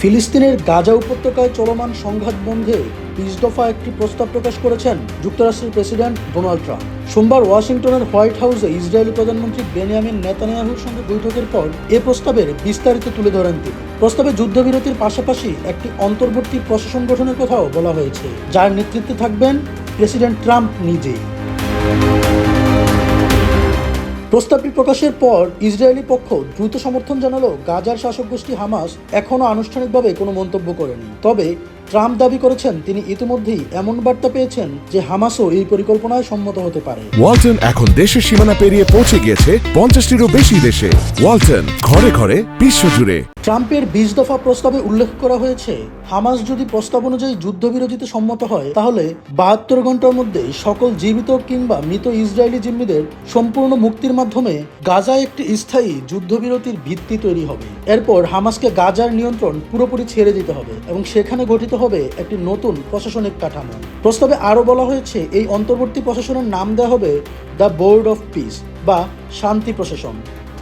ফিলিস্তিনের গাজা উপত্যকায় চলমান সংঘাত বন্ধে বিশ দফা একটি প্রস্তাব প্রকাশ করেছেন যুক্তরাষ্ট্রের প্রেসিডেন্ট ডোনাল্ড ট্রাম্প। সোমবার ওয়াশিংটনের হোয়াইট হাউসে ইসরায়েলি প্রধানমন্ত্রী বেনিয়ামিন নেতানিয়াহুর সঙ্গে বৈঠকের পর এ প্রস্তাবের বিস্তারিত তুলে ধরেন তিনি। প্রস্তাবে যুদ্ধবিরতির পাশাপাশি একটি অন্তর্বর্তী প্রশাসন গঠনের কথাও বলা হয়েছে, যার নেতৃত্বে থাকবেন প্রেসিডেন্ট ট্রাম্প নিজেই। প্রস্তাবটি প্রকাশের পর ইসরায়েলি পক্ষ দ্রুত সমর্থন জানালো গাজার শাসক গোষ্ঠী হামাস এখনও আনুষ্ঠানিকভাবে কোনো মন্তব্য করেনি। তবে ট্রাম্প দাবি করেছেন তিনি ইতিমধ্যেই এমন বার্তা পেয়েছেন যে হামাসও এই পরিকল্পনায় সম্মত হতে পারে। ওয়ালটন এখন দেশের সীমানা পেরিয়ে পৌঁছে গিয়েছে পঞ্চাশটিরও বেশি দেশে। ওয়ালটন ঘরে ঘরে বিশ্বজুড়ে ট্রাম্পের বিশ দফা প্রস্তাবে উল্লেখ করা হয়েছে হামাস যদি প্রস্তাব অনুযায়ী যুদ্ধবিরতিতে সম্মত হয় তাহলে বাহাত্তর ঘণ্টার মধ্যে সকল জীবিত কিংবা মৃত ইসরায়েলি জিম্মিদের সম্পূর্ণ মুক্তির মাধ্যমে গাজায় একটি স্থায়ী যুদ্ধবিরতির ভিত্তি তৈরি হবে। এরপর হামাসকে গাজার নিয়ন্ত্রণ পুরোপুরি ছেড়ে দিতে হবে এবং সেখানে গঠিত হবে একটি নতুন প্রশাসনিক কাঠামো। প্রস্তাবে আরও বলা হয়েছে, এই অন্তর্বর্তী প্রশাসনের নাম দেওয়া হবে দ্য বোর্ড অফ পিস বা শান্তি প্রশাসন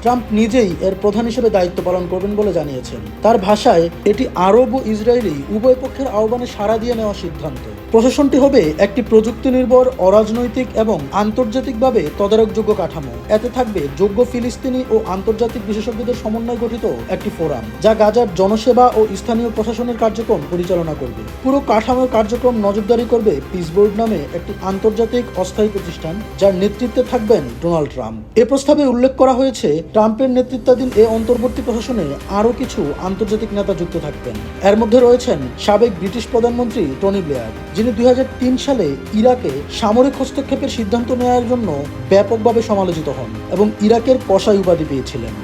ট্রাম্প নিজেই এর প্রধান হিসেবে দায়িত্ব পালন করবেন বলে জানিয়েছেন। তার ভাষায়, এটি আরব ও ইসরায়েলি উভয় পক্ষের আহ্বানে সাড়া দিয়ে নেওয়া সিদ্ধান্ত। প্রশাসনটি হবে একটি প্রযুক্তি নির্ভর অরাজনৈতিক এবং আন্তর্জাতিকভাবে তদারকযোগ্য কাঠামো। এতে থাকবে যোগ্য ফিলিস্তিনি ও আন্তর্জাতিক বিশেষজ্ঞদের সমন্বয়ে গঠিত একটি ফোরাম, যা গাজার জনসেবা ও স্থানীয় প্রশাসনের কার্যক্রম পরিচালনা করবে। পুরো কাঠামোর কার্যক্রম নজরদারি করবে পিসবোর্ড নামে একটি আন্তর্জাতিক অস্থায়ী প্রতিষ্ঠান, যার নেতৃত্বে থাকবেন ডোনাল্ড ট্রাম্প। এ প্রস্তাবে উল্লেখ করা হয়েছে ট্রাম্পের নেতৃত্বাধীন এ অন্তর্বর্তী প্রশাসনে আরও কিছু আন্তর্জাতিক নেতা যুক্ত থাকবেন। এর মধ্যে রয়েছেন সাবেক ব্রিটিশ প্রধানমন্ত্রী টনি ব্লেয়ার, যিনি দুই হাজার তিন সালে ইরাকে সামরিক হস্তক্ষেপের সিদ্ধান্ত নেওয়ার জন্য ব্যাপকভাবে সমালোচিত হন এবং ইরাকের কষাই উপাধি পেয়েছিলেন।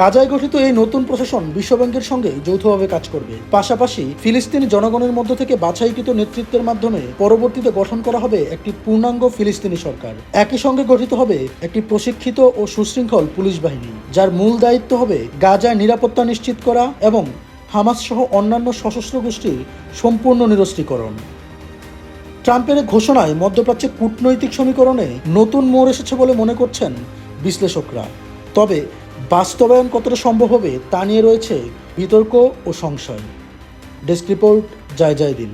গাজায় গঠিত এই নতুন প্রশাসন বিশ্বব্যাংকের সঙ্গে যৌথভাবে কাজ করবে। পাশাপাশি ফিলিস্তিনি জনগণের মধ্য থেকে বাছাইকৃত নেতৃত্বের মাধ্যমে পরবর্তীতে গঠন করা হবে একটি পূর্ণাঙ্গ ফিলিস্তিনি সরকার। একই সঙ্গে গঠিত হবে একটি প্রশিক্ষিত ও সুশৃঙ্খল পুলিশ বাহিনী, যার মূল দায়িত্ব হবে গাজায় নিরাপত্তা নিশ্চিত করা এবং হামাস সহ অন্যান্য সশস্ত্র গোষ্ঠীর সম্পূর্ণ নিরস্ত্রীকরণ। ট্রাম্পের ঘোষণায় মধ্যপ্রাচ্যে কূটনৈতিক সমীকরণে নতুন মোড় এসেছে বলে মনে করছেন বিশ্লেষকরা। তবে বাস্তবায়ন কতটা সম্ভব হবে তা নিয়ে রয়েছে বিতর্ক ও সংশয়। ডেস্ক রিপোর্ট, জয় জয় দিন